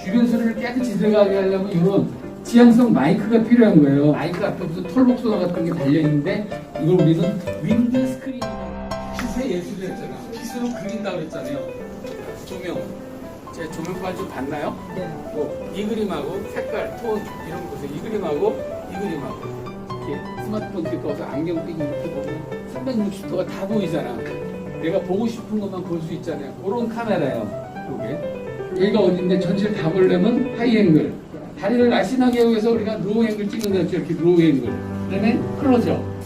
주변 소리를 깨끗이 들어가게 하려면 이런 지향성 마이크가 필요한 거예요. 마이크 앞에 무슨 털복숭아 같은 게 달려있는데 이걸 우리는 윈드 스크린 기세 예술이었잖아. 기술로 그린다 그랬잖아요. 조명. 제 조명관 좀 봤나요? 네. 뭐, 이 그림하고 색깔, 톤 이런 거 보세요. 이 그림하고 이 그림하고 이렇게 스마트폰 이렇게 떠서 안경 끼고 이렇게 보면 360도가 다 보이잖아. 내가 보고 싶은 것만 볼 수 있잖아요. 그런 카메라예요. 이게 여기가 어딘데 전체를 다 보려면 하이 앵글. 다리를 날씬하게 위해서 우리가 로우 앵글 찍는 거죠. 이렇게 로우 앵글. 그 다음에 클로즈업.